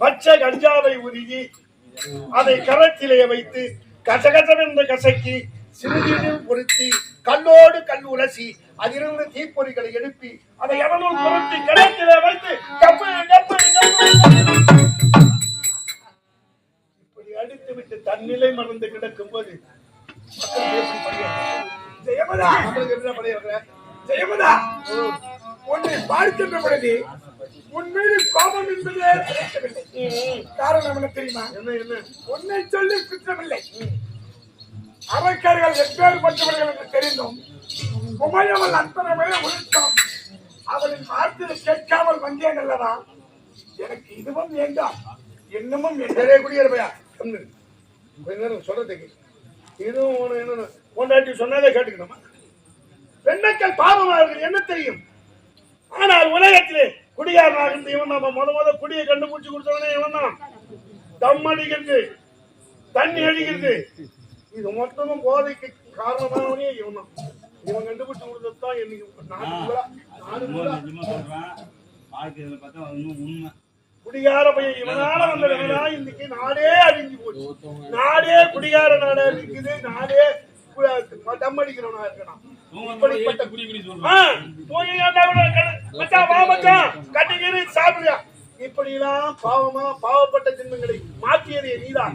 பச்சை கஞ்சாவை உருகி அதை கரத்திலே வைத்து கசகசவென்று கசக்கி சிறுநீரில் பொருத்தி கல்லோடு கல் உரசி அதிலிருந்து தீப்பொறிகளை எழுப்பி அதை எவனும் பொருத்தி கிணத்திலே வைத்து கப்பு கப்பு இப்படி அடித்து விட்டு தன்னிலை மறந்து கிடக்கும் போது ஜெயமதா என்ன பணியாற்றுற? ஜெயமதா உன்னை பார்க்கின்ற பொழுது உன் மீது கோபம் என்பதே கிடைக்கவில்லை காரணம் என்ன தெரியுமா? என்ன என்ன? உன்னை சொல்லி குற்றமில்லை. அரக்கர்கள் எப்பேற்பட்டவர்கள் என்று தெரிந்தும். உமையவள் அத்தனமே ஒழுக்கம் அவளின் வார்த்தையை கேட்காமல் வந்தேன் அல்லவா? எனக்கு இதுவும் வேண்டாம். இன்னமும் என் நிறைய குடியேறப்பையா கம்னு இரு. கொஞ்ச நேரம் சொல்றதுக்கு இதுவும் ஒண்ணு என்னன்னு பொண்டாட்டி சொன்னதே கேட்டுக்கணுமா? பெண்ணுக்கள் பாவமார்கள் என்ன தெரியும்? ஆனால் உலகத்திலே குடியாரனாக இருந்த இவன் நம்ம முத முத குடியை கண்டுபிடிச்சு கொடுத்தவனே இவன் தான். தம் அடிக்கிறது தண்ணி அடிக்கிறது. இது மொத்தமும் போதைக்கு காரணமானவனே இவன் தான். இவன் கண்டுபிடிச்சு கொடுத்தது தான் இன்னைக்கு குடிகார பையன் இவனால வந்தவனா. இன்னைக்கு நாடே அழிஞ்சு போச்சு. நாடே குடிகார நாடா இருக்குது. நாடே தம் அடிக்கிறவனா இருக்கணும். இப்படிப்பட்ட குடி குடி ஆ, தூங்கி ஏன்டா இவ்வளவு கடு- மச்சான், வா மச்சான், கட்டிக்கிரு, சாப்பிடுறியா? இப்படியெல்லாம் பாவமா பாவப்பட்ட ஜென்மங்களை மாற்றியதே நீதான்.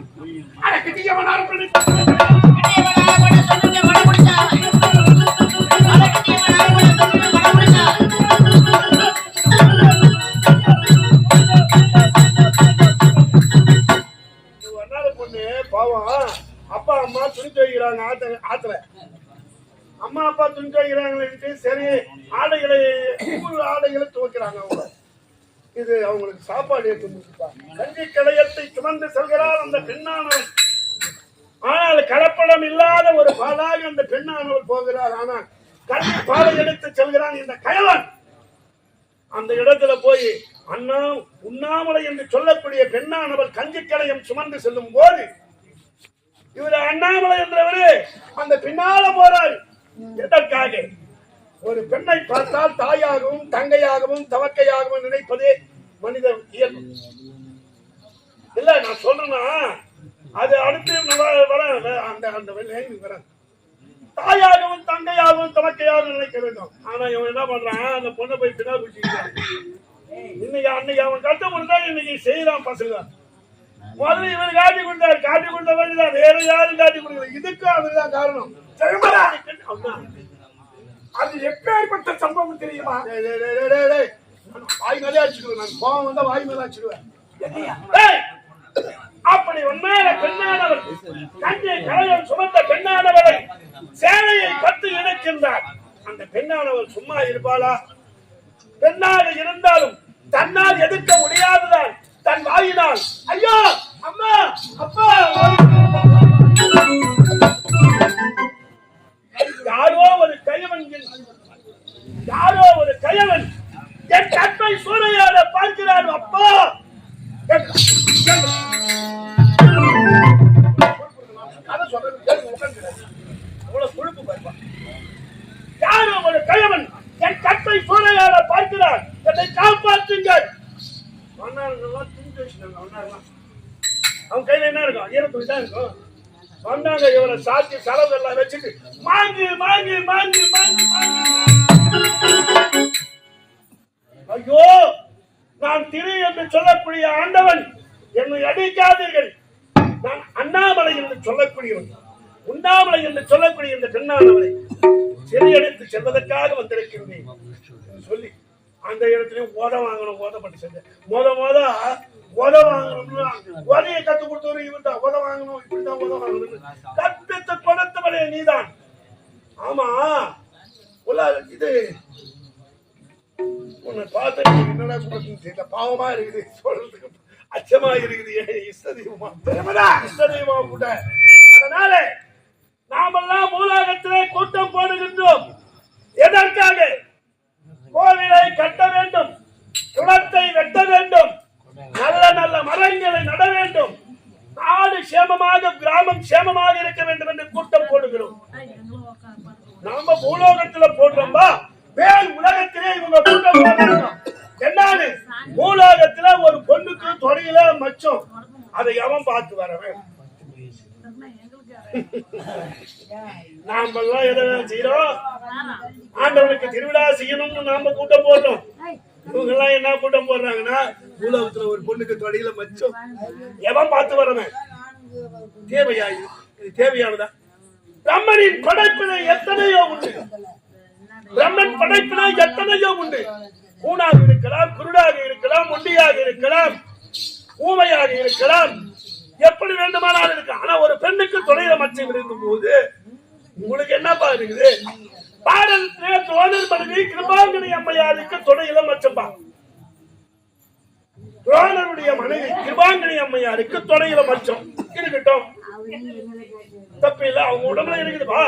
துணிக்காய்கிறாங்களே சரி ஆடைகளை ஊர் ஆடைகளை துவைக்கிறாங்க அவங்க. இது அவங்களுக்கு சாப்பாடு ஏற்று கஞ்சி கடையத்தை சுமந்து செல்கிறார் அந்த பெண்ணானவன். ஆனால் கலப்படம் இல்லாத ஒரு பாலாக அந்த பெண்ணானவள் போகிறார். ஆனால் கல்வி பாலை எடுத்து செல்கிறான் இந்த கயவன். அந்த இடத்துல போய் அண்ணா உண்ணாமலை என்று சொல்லக்கூடிய பெண்ணானவள் கஞ்சிக்கடையம் சுமந்து செல்லும் போது இவர் அண்ணாமலை என்றவரு அந்த பின்னால போறாரு. எதற்காக? ஒரு பெண்ணை பார்த்தால் தாயாகவும் தங்கையாகவும் தவக்கையாகவும் நினைப்பதே மனித இயல்பு. இல்ல நான் சொல்றேன்னா அது அடுத்து வர வரேன் அந்த அந்த லைன் வரேன் தாயாகவும் தங்கையாகவும் தமக்கையாகவும் நினைக்க வேண்டும். ஆனா இவன் என்ன பண்றான்? அந்த பொண்ணை போய் பின்னா பிடிச்சிக்கிறான் இன்னைக்கு அன்னைக்கு அவன் கஷ்டம் இன்னைக்கு செய்யறான் பசங்க. முதல்ல இவர் காட்டி கொடுத்தார். காட்டி கொடுத்த வழிதான் வேற யாரும் காட்டி கொடுக்கல. இதுக்கும் அவர்தான் காரணம். ஜெயமலா! அவன்தான். அது எப்பேற்பட்ட சம்பவம் தெரியுமா? வாய் மேலே அடிச்சிடுவேன் நான். கோவம் வந்தா வாய் மேலே அடிச்சிடுவேன். அப்படி உண்மையான பெண்ணானவர் கண்ணை கலையம் சுமந்த பெண்ணானவரை சேலையை பத்து இணைக்கின்றார். அந்த பெண்ணானவர் சும்மா இருப்பாளா? பெண்ணாக இருந்தாலும் தன்னால் எதிர்க்க முடியாதுதான் தன் வாயினால். ஐயா அம்மா அப்பா. யாரோ ஒரு கயவன் யாரோ ஒரு கயவன் என் கற்பை சூறையால பார்க்கிறான் அப்பா. யாரோ ஒரு கயவன் என் கற்பை சூறையால பார்க்கிறான் என்னை காப்பாற்றுங்கள். வந்தாங்கலாம் துணி வச்சுட்டாங்க வந்தாங்களாம் அவன் கையில என்ன இருக்கும்? ஈரத்துணி தான் இருக்கும். வந்தாங்க இவரை சாத்தி செலவு எல்லாம் வச்சுட்டு மாங்கு மாங்கு மாங்கு மாங்கு ஐயோ நான் திரு என்று சொல்லக்கூடிய ஆண்டவன் என்னை அடிக்காதீர்கள். நான் அண்ணாமலை என்று சொல்லக்கூடியவன். உண்ணாமலை என்று சொல்லக்கூடிய இந்த பெண்ணானவரை சிறையெடுத்து செல்வதற்காக வந்திருக்கிறேன். என்று சொல்லி. அந்த இடத்துலயும் ஓத வாங்கணும் ஓதப்பட்டு செஞ்சேன். மொத மொத ஓத வாங்கணும்னு ஓதையை கத்து கொடுத்தவரு இவன் தான் ஓத வாங்கணும் இப்படிதான் ஓத வாங்கணும்னு. கற்பித்து கொடுத்தவனே நீதான். ஆமா. உள்ள இது. உன்னை பார்த்து என்னடா சொல்றதுன்னு தெரியல. பாவமா இருக்குது சொல்றதுக்கு அச்சமா இருக்குது. ஏன் இஷ்ட தெய்வமா கூட அதனால நாமெல்லாம் மூலாகத்திலே கூட்டம் போடுகின்றோம். எதற்காக கோவிலை கட்ட வேண்டும் குளத்தை வெட்ட வேண்டும் நல்ல நல்ல மரங்களை நட வேண்டும் நாடு சேமமாக சேமமாக இருக்க வேண்டும் என்று கூட்டம் போடுகிறோம். நாம பூலோகத்துல போடுறோம்பா. வேல் உலகத்திலே இவங்க கூட்டம் போடுறாங்க என்னன்னு பூலோகத்துல ஒரு பொண்ணுக்கு தொடையில மச்சம். அதை எவன் பார்த்து வரவன் நாமெல்லாம் எதை செய்யறோம். ஆண்டவனுக்கு திருவிழா செய்யணும்னு நாம கூட்டம் போட்டோம் இவங்க எல்லாம் என்ன கூட்டம் போடுறாங்கன்னா பூலோகத்துல ஒரு பொண்ணுக்கு தொடையில மச்சம். எவன் பார்த்து வரவன் தேவையா இது? இது தேவையானதா? பிரம்மனின் படைப்பினை எத்தனையோ உண்டு. பிரம்மன் படைப்பினை எத்தனையோ உண்டு. ஊனாக இருக்கலாம் குருடாக இருக்கலாம் ஒண்டியாக இருக்கலாம் ஊமையாக இருக்கலாம். எப்படி வேண்டுமானாலும் இருக்கு ஆனா ஒரு பெண்ணுக்கு துணையில மச்சம் இருக்கும் போது உங்களுக்கு என்னப்பா இருக்குது? பாடல் தோழர் மனைவி கிருபாங்கனி அம்மையாருக்கு துணையில மச்சம்பா. துரோணருடைய மனைவி கிருபாங்கனி அம்மையாருக்கு துணையில மச்சம். இருக்கட்டும். தப்பு இல்ல அவங்க உடம்புல இருக்குதுப்பா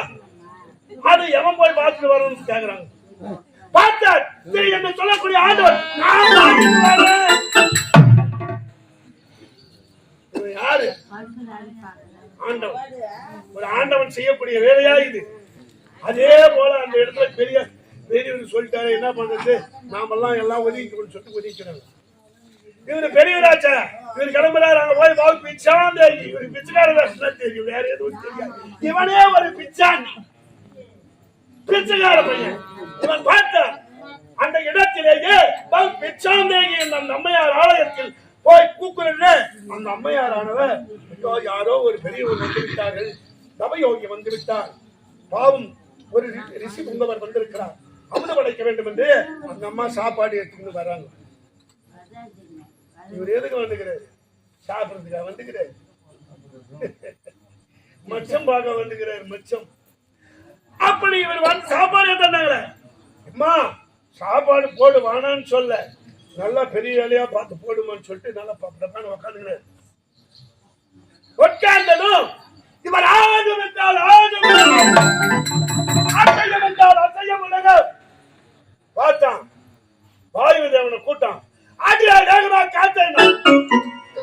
அது எவன் போய் பார்த்துட்டு வரணும்னு கேக்குறாங்க. பார்த்தார் திரு என்று சொல்லக்கூடிய ஆண்டவர் நான் யாரு? ஆண்டவன் ஒரு ஆண்டவன் செய்யக்கூடிய வேலையா இது? அதே போல அந்த இடத்துல பெரிய பெரியவர் சொல்லிட்டாரு என்ன பண்றது? நாமெல்லாம் எல்லாம் ஒதுக்கிக்கணும்னு சொல்லிட்டு ஒதுக்கிறாங்க இவரு பெரியவராச்சா? இவர் கிளம்புறாரு அங்க போய் பாவு பிச்சான் தெரியும். இவரு பிச்சைக்கார தர்ஷனம் தெரியும். வேற எதுவும் தெரியாது. இவனே ஒரு பிச்சான். பிச்சைக்கார பையன். இவன் பார்த்த அந்த இடத்திலேயே பாவு பிச்சாந்தேகி என்ற அந்த அம்மையார் ஆலயத்தில் போய் கூக்குறது அந்த அம்மையாரானவர் ஆனவர் யாரோ ஒரு பெரியவர் வந்து விட்டார்கள். தவயோகி வந்து விட்டார். பாவம் ஒரு ரிஷி புங்கவர் வந்திருக்கிறார். அமுத படைக்க வேண்டும் என்று அந்த அம்மா சாப்பாடு எடுத்துன்னு வர்றாங்க இவர் எதுக்கு வந்துக்கிறாரு? சாப்பிடுறதுக்கா வந்துக்கிறாரு. மச்சம் பார்க்க வந்துக்கிறாரு மச்சம். அப்படி இவர் வந்து சாப்பாடு தந்தாங்களே. அம்மா சாப்பாடு போடு வானான்னு சொல்ல. நல்லா பெரிய வேலையா பார்த்து போடுமான்னு சொல்லிட்டு நல்லா பப்படப்பான்னு உட்காந்துக்கிறாரு உட்கார்ந்ததும் இவர் ஆடு வந்தால் ஆடு வந்தால் அசைய முடியாது பார்த்தான். வாயு தேவனை கூட்டான். ஆடியா வேகமா காத்த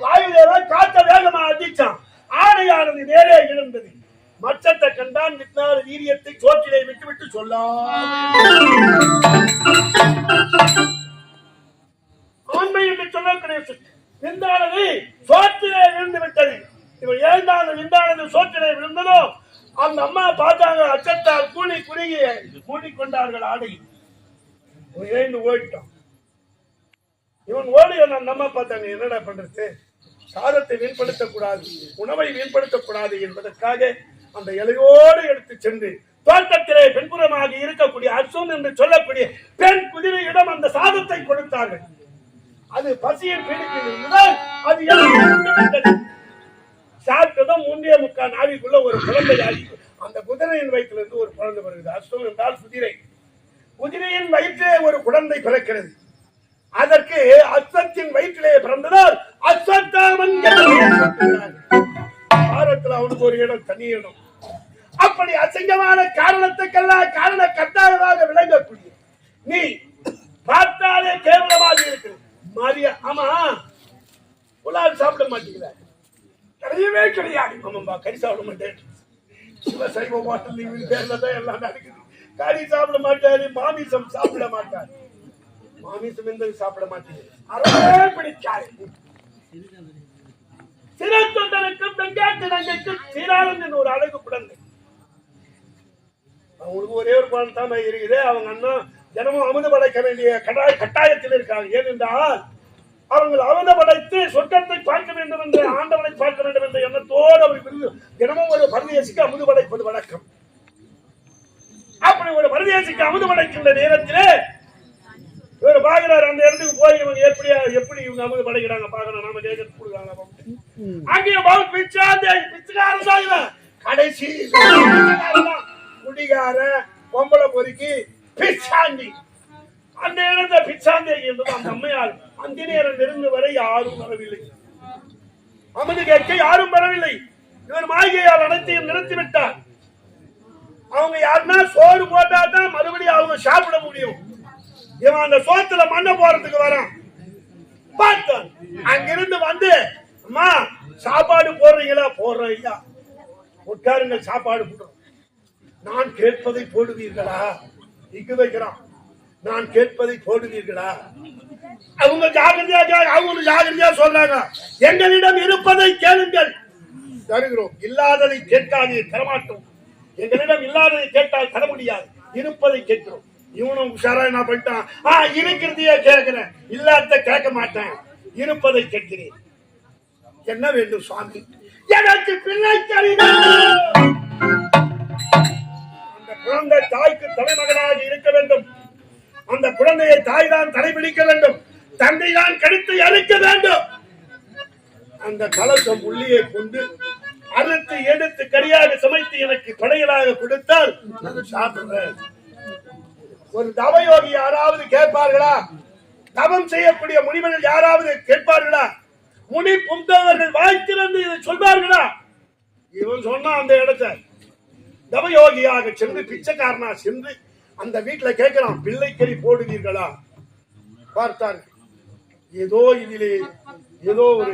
வாயு காத்த வேகமா அடிச்சான். ஆடையானது நேரே இழந்தது மச்சத்தை கண்டான் விட்டார் வீரியத்தை சோற்றிலே விட்டுவிட்டு சொல்லாமல் ஆண்மை என்று சொல்லக்கூடிய விந்தானது சோற்றிலே விழுந்து விட்டது. இவன் ஏழ்ந்தான விந்தானது சோற்றிலே விழுந்ததோ அந்த அம்மா பார்த்தாங்க அச்சத்தால் கூலி குறுகி மூடிக்கொண்டார்கள் ஆடை இவன் எழுந்து ஓடிட்டான். இவன் ஓடி நான் நம்ம பார்த்தாங்க என்னடா பண்றது? சாதத்தை வீண்படுத்தக்கூடாது உணவை வீண்படுத்தக்கூடாது என்பதற்காக அந்த இலையோடு எடுத்து சென்று தோட்டத்திலே பின்புறமாக இருக்கக்கூடிய அசுன் என்று சொல்லக்கூடிய பெண் குதிரையிடம் அந்த சாதத்தை கொடுத்தார்கள். அது பசியின் பீடிப்பில் அது சாப்பிட்டதும் முந்தைய முக்கால் நாவிக்குள்ள ஒரு குழந்தை ஆகி அந்த குதிரையின் வயிற்றிலிருந்து ஒரு குழந்தை வருகிறது. அஸ்வம் என்றால் குதிரை. குதிரையின் வயிற்றிலே ஒரு குழந்தை பிறக்கிறது. அதற்கு அஸ்வத்தின் வயிற்றிலே பிறந்ததால் அஸ்வத்தாமன் பாரத்தில் அவனுக்கு ஒரு இடம் தனி இடம். அப்படி அசிங்கமான காரணத்துக்கெல்லாம் காரண கட்டாயமாக விளங்கக்கூடிய நீ பார்த்தாலே கேவலமாக இருக்கிறது. மாரியா ஆமா. புலால் சாப்பிட மாட்டேங்கிற கிடையவே கிடையாது. ஆமாம்பா கறி சாப்பிட மாட்டேன். சிவ சைவ ஹோட்டல் பேர்ல தான் எல்லாம் நடக்குது. கறி சாப்பிட மாட்டாரு மாமிசம் சாப்பிட மாட்டாரு. மாமிசம் சாப்பிட மாட்டேங்குது அறவே பிடிக்காது. சிறை தொண்டனுக்கும் நங்கைக்கும் சீராளன் ஒரு அழகு குழந்தை. அவங்களுக்கு ஒரே ஒரு குழந்தை தான் இருக்குது. அவங்க அண்ணன் தினமும் அமுது படைக்க வேண்டிய கட்டாய கட்டாயத்தில் இருக்காங்க. ஏனென்றால் அவர்கள் அமுத படைத்து சொர்க்கத்தை பார்க்க வேண்டும் என்று ஆண்டவனை பார்க்க வேண்டும் என்ற எண்ணத்தோடு அவர் விருது தினமும் ஒரு பரதேசிக்கு அமுது படைப்பது வழக்கம். அப்படி ஒரு பரதேசிக்கு அமுது படைக்கின்ற நேரத்திலே இவர் பாக்குறாரு அந்த இடத்துக்கு போய் இவங்க எப்படி எப்படி இவங்க அமுது படைக்கிறாங்க பாக்கணும் நாம கேட்கறது கொடுக்காங்க அங்கேயே பாவு பிச்சாந்தே பிச்சுக்காரன் தான் இவன். கடைசி குடிகார பொம்பளை பொறுக்கி பிச்சாண்டி அந்த இடத்த பிச்சாந்தே என்பது அந்த அம்மையார் அந்த நேரம் நெருங்கு வரை யாரும் வரவில்லை. அமுது கேட்க யாரும் வரவில்லை. இவர் மாளிகையால் அனைத்தையும் நிறுத்திவிட்டார் அவங்க யாருன்னா சோறு போட்டா தான் மறுபடியும் அவங்க சாப்பிட முடியும். இவன் அந்த சோத்துல மண்ண போறதுக்கு வரான். பார்த்தான் அங்கிருந்து வந்து அம்மா சாப்பாடு போடுறீங்களா? போடுறோம் ஐயா. உட்காருங்க சாப்பாடு போடுறோம். நான் கேட்பதை போடுவீர்களா? இங்கு வைக்கிறான். நான் கேட்பதை போடுவீர்களா? அவங்க ஜாகிரதையா அவங்க ஜாகிரதையா சொல்றாங்க. எங்களிடம் இருப்பதை கேளுங்கள். தருகிறோம். இல்லாததை கேட்காதே தரமாட்டோம். எங்களிடம் இல்லாததை கேட்டால் தர முடியாது. இருப்பதை கேட்கிறோம். இவனும் உஷாரா என்ன பண்ணிட்டான் ஆ இருக்கிறதையே கேட்கிறேன். இல்லாத கேட்க மாட்டேன். இருப்பதை கேட்கிறேன். என்ன வேண்டும் சுவாமி? எனக்கு பிள்ளை அந்த குழந்தை தாய்க்கு தலைமகனாக இருக்க வேண்டும். அந்த குழந்தையை தாய் தான் தலைபிடிக்க வேண்டும். தந்தை தான் கடித்து அழிக்க வேண்டும். அந்த கலசம் உள்ளியை கொண்டு அறுத்து எடுத்து கரியாக சமைத்து எனக்கு படையலாக கொடுத்தால் சாப்பிடுறேன் ஒரு தவயோகி யாராவது கேட்பார்களா? தவம் செய்யக்கூடிய முனிவர்கள் யாராவது கேட்பார்களா? முனி புந்தவர்கள் வாய்த்திருந்து இதை சொல்வார்களா? இவன் சொன்னா அந்த இடத்தை. தவயோகியாக சென்று பிச்சைக்காரனா சென்று அந்த வீட்டுல கேட்கலாம் பிள்ளைக்கறி போடுவீர்களா? பார்த்தார்கள் ஏதோ இதிலே ஏதோ ஒரு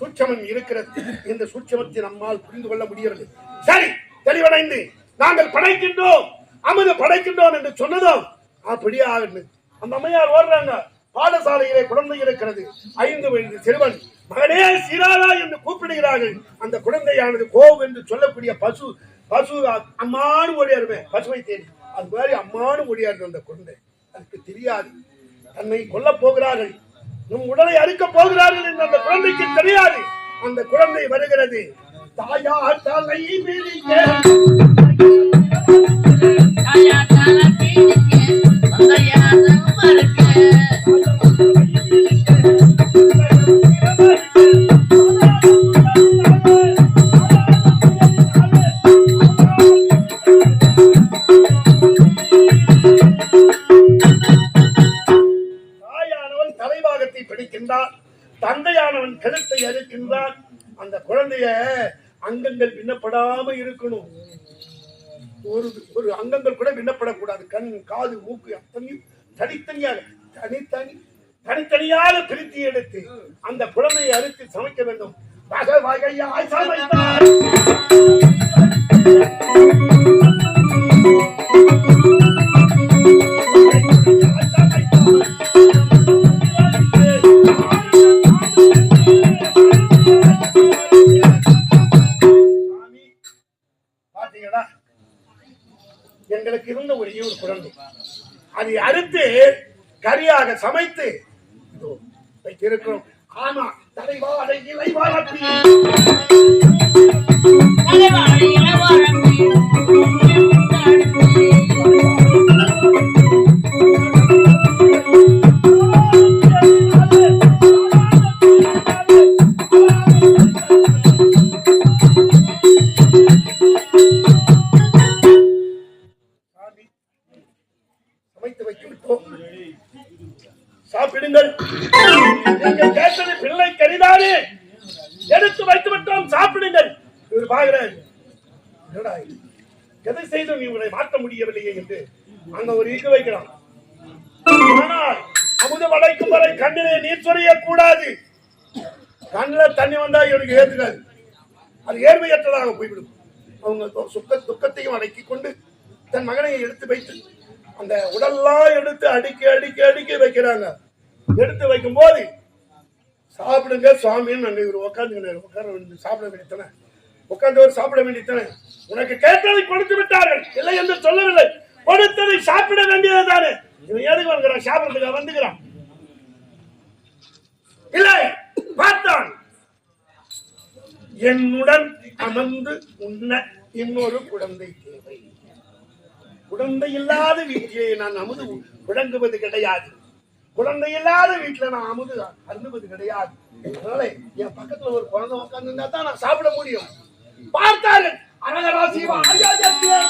சூட்சமம் இருக்கிறது இந்த சூட்சமத்தை நம்மால் புரிந்து கொள்ள முடியவில்லை சரி தெளிவடைந்து நாங்கள் படைக்கின்றோம். அமுது படைக்கின்றோம் என்று சொன்னதும் அப்படியே ஆகணும் அந்த அம்மையார் ஓடுறாங்க. பாடசாலையிலே குழந்தை இருக்கிறது. ஐந்து வயது சிறுவன். மகனே சீராளா என்று கூப்பிடுகிறார்கள். அந்த குழந்தையானது கோவ் என்று சொல்லக்கூடிய பசு பசு அம்மானு ஓடியாருமே. பசுவை தேடி. அது மாதிரி அம்மானு ஓடியாரு அந்த குழந்தை. அதுக்கு தெரியாது. தன்னை கொல்லப் போகிறார்கள். நம் உடலை அறுக்கப் போகிறார்கள் என்று அந்த குழந்தைக்கு தெரியாது. அந்த குழந்தை வருகிறது. தாயா தலை பிடிக்கின்றான். தந்தையானவன் கழுத்தை அறுக்கின்றான். அந்த குழந்தைய அங்கங்கள் பின்னப்படாம இருக்கணும். ஒரு ஒரு அங்கங்கள் கூட விண்ணப்படக்கூடாது. கண் காது மூக்கு அத்தனையும் தனித்தனியாக தனித்தனி தனித்தனியாக பிரித்து எடுத்து அந்த குழந்தையை அறுத்து சமைக்க வேண்டும். வகை வகையாய் சமைத்தார். சமைத்து. இதோ வைத்திருக்கிறோம் ஆமா தலைவா இலைவாழி தலைவாழை என்னடா எதை செய்தும் நீ மாற்ற முடியவில்லையே என்று அங்க ஒரு இக்கு வைக்கிறான். ஆனால் அமுத வளைக்கும் வரை கண்ணிலே நீர் சொரிய கூடாது கண்ணுல தண்ணி வந்தா இவனுக்கு ஏற்றுக்காது. அது ஏழ்மையற்றதாக போய்விடும். அவங்க சுக்க துக்கத்தையும் அடக்கி கொண்டு தன் மகனை எடுத்து வைத்து அந்த உடல்லாம் எடுத்து அடுக்கி அடுக்கி அடுக்கி வைக்கிறாங்க. எடுத்து வைக்கும் போது சாப்பிடுங்க சுவாமின்னு நாங்க இவர் உட்காந்து உட்கார வேண்டிய சாப்பிட வேண்டியதானே ஒரு சாப்பிட வேண்டியதானே உனக்கு கேட்டதை கொடுத்து விட்டார்கள். இல்லை என்று சொல்லவில்லை. கொடுத்ததை சாப்பிட வேண்டியது தானே இவன் எதுக்கு வந்துக்கிறான் சாப்பிடுறதுக்கு வந்துக்கிறான். இல்லை பார்த்தான். என்னுடன் அமர்ந்து உண்ண இன்னொரு குழந்தை தேவை. குழந்தை இல்லாத வீட்டிலே நான் அமுது விளங்குவது கிடையாது. குழந்தை இல்லாத வீட்டுல நான் அமுது அருந்துவது கிடையாது. அதனால என் பக்கத்துல ஒரு குழந்தை உட்கார்ந்து தான் நான் சாப்பிட முடியும். பார்த்தார்கள். அரகராசி அரகரா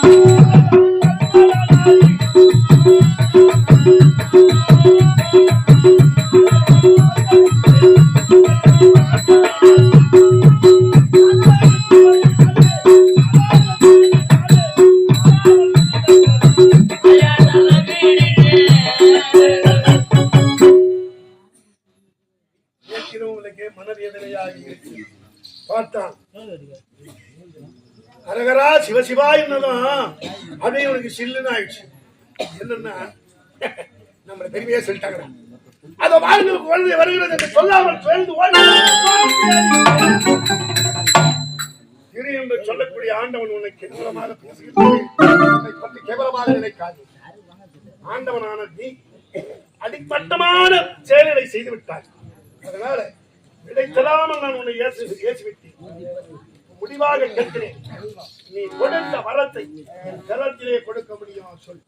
சிவசிவா அப்படியே உனக்கு சில்லுன்னு ஆயிடுச்சு. என்னன்னா நம்மள பெருமையா சொல்லிட்டாங்க அத வாழ்ந்து குழந்தை வருகிறது என்று சொல்லாமல் பிறந்து இரு என்று சொல்லக்கூடிய ஆண்டவன் உன்னை கேவலமாக பேசுகிறது உன்னை பற்றி கேவலமாக நினைக்காது. ஆண்டவனான நீ அடிப்பட்டமான செயல்களை செய்து விட்டார் அதனால இடைத்தலாமல் நான் உன்னை ஏசி ஏசிவிட்டேன் முடிவாக கேட்கிறேன். நீ கொடுத்த வரத்தை என் கரத்திலே கொடுக்க முடியுமா சொல்.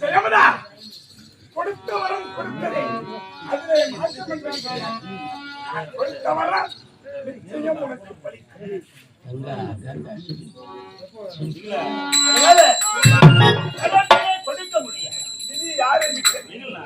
ஜெயமதா! கொடுத்த வரம் கொடுத்ததே அதிலே மாற்றம் கொடுத்த வரம் நிச்சயம் உனக்கு பலிக்கும் அதனால கரத்திலே கொடுக்க முடியாது. இல்ல.